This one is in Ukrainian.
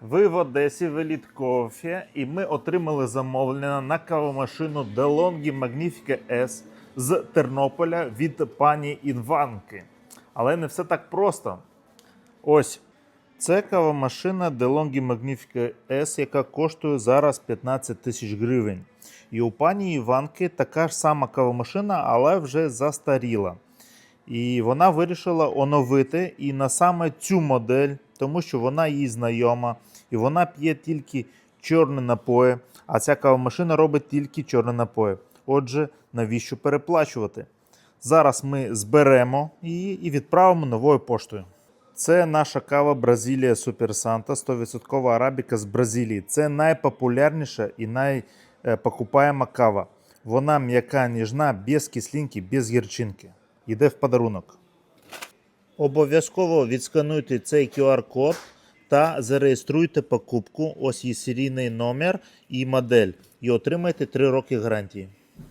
Ви в Одесі в Coffee, і ми отримали замовлення на кавомашину DeLonghi Magnifica S з Тернополя від пані Інванки. Але не все так просто. Ось це кавомашина DeLonghi Magnifica S, яка коштує зараз 15 тисяч гривень. І у пані Іванки така ж сама кавомашина, але вже застаріла. І вона вирішила оновити і на саме цю модель, тому що вона їй знайома, і вона п'є тільки чорні напої, а ця кавомашина робить тільки чорні напої. Отже, навіщо переплачувати? Зараз ми зберемо її і відправимо новою поштою. Це наша кава Бразилія Супер Санта, 100% арабіка з Бразилії. Це найпопулярніша і найпокупаєма кава. Вона м'яка, ніжна, без кислинки, без гірчинки. Йде в подарунок. Обов'язково відскануйте цей QR-код та зареєструйте покупку. Ось є серійний номер і модель. І отримайте 3 роки гарантії.